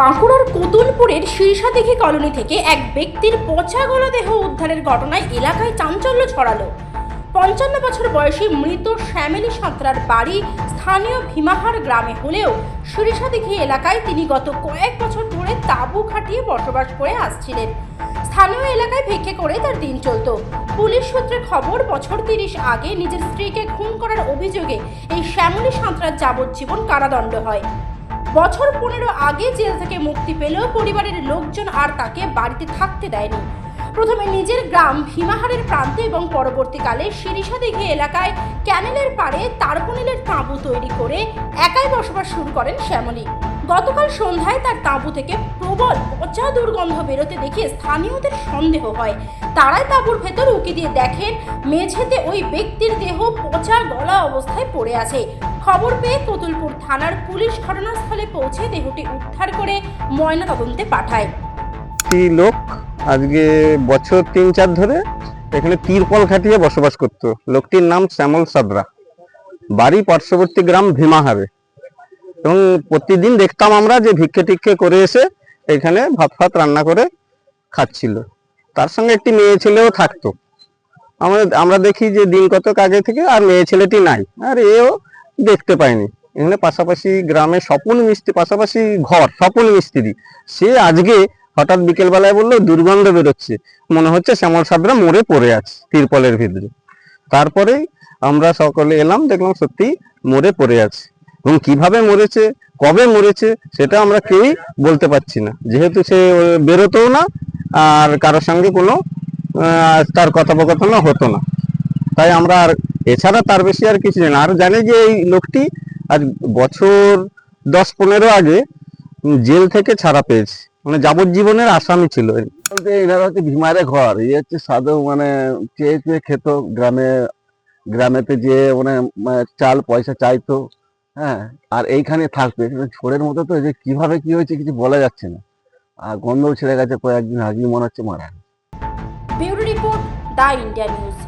বাঁকুড়ার কোতুলপুরের শীর্ষাদিঘি কলোনি থেকে এক ব্যক্তির পচা গলা দেহ উদ্ধারের ঘটনায় এলাকায় চাঞ্চল্য ছড়ালো। পঞ্চান্ন বছর বয়সী মৃত শ্যামেলি সাঁতরার বাড়ি স্থানীয় ভীমাহার গ্রামে হলেও সরিষাদিঘি এলাকায় তিনি গত কয়েক বছর ধরে তাঁবু খাটিয়ে বসবাস করে আসছিলেন। স্থানীয় এলাকায় ভিক্ষে করে তার দিন চলতো। পুলিশ সূত্রে খবর, বছর তিরিশ আগে নিজের স্ত্রীকে খুন করার অভিযোগে এই শ্যামলী সাঁতরার যাবজ্জীবন কারাদণ্ড হয়। বছর পনেরো আগে জেল থেকে মুক্তি পেলেও পরিবারের লোকজন আর তাকে বাড়িতে থাকতে দেয়নি। প্রথমে নিজের গ্রাম ভীমাহারের প্রান্তে এবং পরবর্তীকালে শিরিষা দিঘি এলাকায় ক্যানেলের পাড়ে তারপনেলের তাঁবু তৈরি করে একাই বসবাস শুরু করেন শ্যামলী। গতকাল সন্ধ্যায় তার তাঁবু থেকে প্রবল পচা দুর্গন্ধ বেরোতে দেখে স্থানীয়দের সন্দেহ হয়। তারাই তাঁবুর ভেতর উকি দিয়ে দেখেন, মেঝেতে ওই ব্যক্তির দেহ পচা গলা অবস্থায় পড়ে আছে। খবর পেয়ে কতুলপুর থানার পুলিশ ঘটনাস্থলে পৌঁছে দেহটি উদ্ধার করে ময়নাতদন্তে পাঠায়। লোক? আজকে বছর তিন চার ধরে এখানে তিরপল খাটিয়ে বসবাস করত। লোকটির নাম শ্যামল সাদরা। বাড়ি পার্শ্ববর্তী গ্রাম ভীমাহারে। এবং প্রতিদিন দেখতাম আমরা যে ভিক্ষে টিক্ষে করে এসে এখানে ভাত ফাত রান্না করে খাচ্ছিল। তার সঙ্গে একটি মেয়ে ছেলেও থাকতো। আমরা আমরা দেখি যে দিন কতক আগে থেকে আর মেয়ে ছেলেটি নাই। আর এও দেখতে পাইনি। এখানে পাশাপাশি গ্রামে স্বপন মিস্ত্রি, পাশাপাশি ঘর, স্বপন মিস্ত্রি। সে আজকে হঠাৎ বিকেল বেলায় বলল, দুর্গন্ধ বেরোচ্ছে। মনে হচ্ছে শ্যামল সাদরা মরে পড়ে আছে তিরপলের ভিতরে। তারপরেই আমরা সকলে এলাম, দেখলাম সত্যি মরে পড়ে আছে। এবং কীভাবে মরেছে, কবে মরেছে, সেটা আমরা কেউই বলতে পারছি না। যেহেতু সে বেরোতও না, আর কারোর সঙ্গে কোনো তার কথোপকথনও হতো না। তাই আমরা আর এছাড়া তার বেশি আর কিছু জানি আর জানি যে এই লোকটি আজ বছর দশ পনেরো আগে জেল থেকে ছাড়া পেয়েছে। মানে যাবজ্জীবনের আসামি ছিল। এনারা হচ্ছে ভিমারে ঘর। এই হচ্ছে সাধু মানে চেয়ে চেয়ে খেত গ্রামে, গ্রামেতে যে মানে চাল পয়সা চাইতো হ্যাঁ আর এইখানে থাকতো। ছোড়ের মতো তো যে কীভাবে কি হয়েছে কিছু বলা যাচ্ছে না। আর গন্ধ ছেড়ে গেছে কয়েকদিন আগেই মনে হচ্ছে মারা। Bureau report the India news.